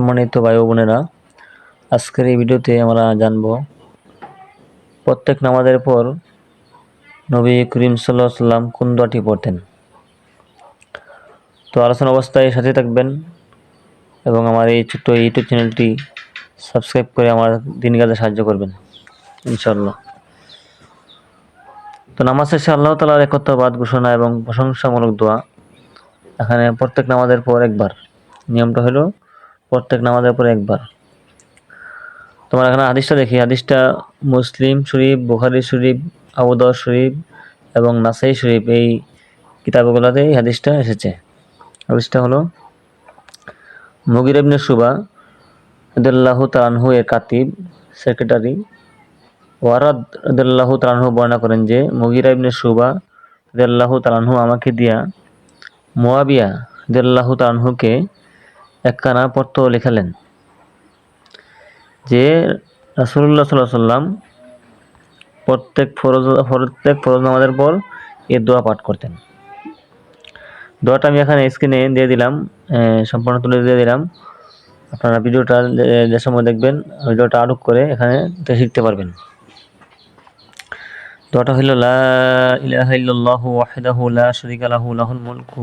সম্মানিত ভাই বোনেরা, আজকের এই ভিডিওতে আমরা জানব প্রত্যেক নামাজের পর নবী করিম সাল্লাহ সাল্লাম কোন দোয়াটি পড়তেন। তো আলোচনা অবস্থায় সাথে থাকবেন এবং আমার এই ছোট্ট ইউটিউব চ্যানেলটি সাবস্ক্রাইব করে আমার দিন কাজে সাহায্য করবেন ইনশাল্লাহ তো নামাজ শেষে আল্লাহ তালার একত্রবাদ ঘোষণা এবং প্রশংসামূলক দোয়া, এখানে প্রত্যেক নামাজের পর একবার। নিয়মটা হলো প্রত্যেক নামাজের পরে একবার। তোমার এখানে হাদিসটা দেখি। হাদিসটা মুসলিম শরীফ, বুখারি শরীফ আবুদর শরীফ এবং নাসাই শরীফ এই কিতাবগুলোতে এই হাদিসটা এসেছে। হাদিসটা হলো মুগির ইবনে সুবা রদুল্লাহ তালানহু এর কাতিব, সেক্রেটারি। ওয়ারাদ রদুল্লাহ তালানহু বর্ণনা করেন যে, মুগিরা ইবনে সুবা রদুল্লাহ তালানহু আমাকে দিয়া মোয়াবিয়া রদুল্লাহ তালানহুকে একখানা পত্র লেখালেন যে রাসুল্লাহ সাল্লাহ সাল্লাম প্রত্যেক ফরজ প্রত্যেক ফরজ নামাজের পর এ দোয়া পাঠ করতেন। দোয়াটা আমি এখানে স্ক্রিনে দিয়ে দিলাম সম্পূর্ণ তুলে দিয়ে দিলাম। আপনারা ভিডিওটা যে সময় দেখবেন, ভিডিওটা আরোপ করে এখানে শিখতে পারবেন। দোয়াটা হইল, লা ইলাহা ইল্লাল্লাহু ওয়াহদাহু লা শারীকা লাহু লাহুল মুলকু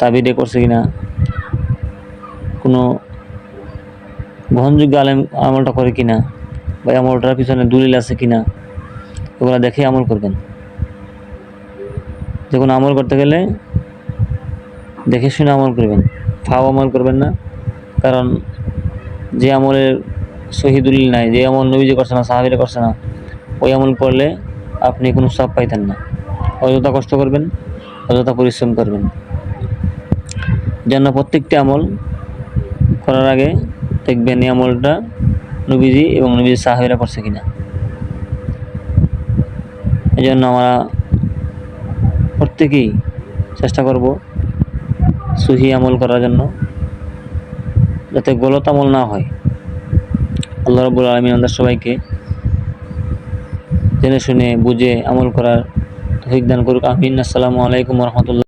তাবিরে করছে কিনা? কোনো গ্রহণযোগ্য আলেম আমলটা করে কিনা? বা আমলটার পিছনে দলিল আছে কিনা? ওগুলো দেখে আমল করবেন। যে কোনো আমল করতে গেলে দেখে শুনে আমল করবেন। ফাও আমল করবেন না। কারণ যে আমলের শহীদুল্লিল নাই, যে আমল নবীজি করছে না, সাহাবিরা করছে না, ওই আমল করলে আপনি কোনো সব পাইতেন না। অযথা কষ্ট করবেন, অযথা পরিশ্রম করবেন। যেন প্রত্যেকটি আমল করার আগে দেখবেন এই আমলটা নবীজি এবং নবীজি সাহাবিরা করছে কিনা। এই জন্য আমরা প্রত্যেকেই চেষ্টা করব সুহি আমল করার জন্য যাতে গলত আমল না হয়। আল্লাহ রবুল আলমিন আমাদের সবাইকে জেনে শুনে বুঝে আমল করার তৌফিক দান করুক। আমিন। আসসালামু আলাইকুম রহমতুল্লাহ।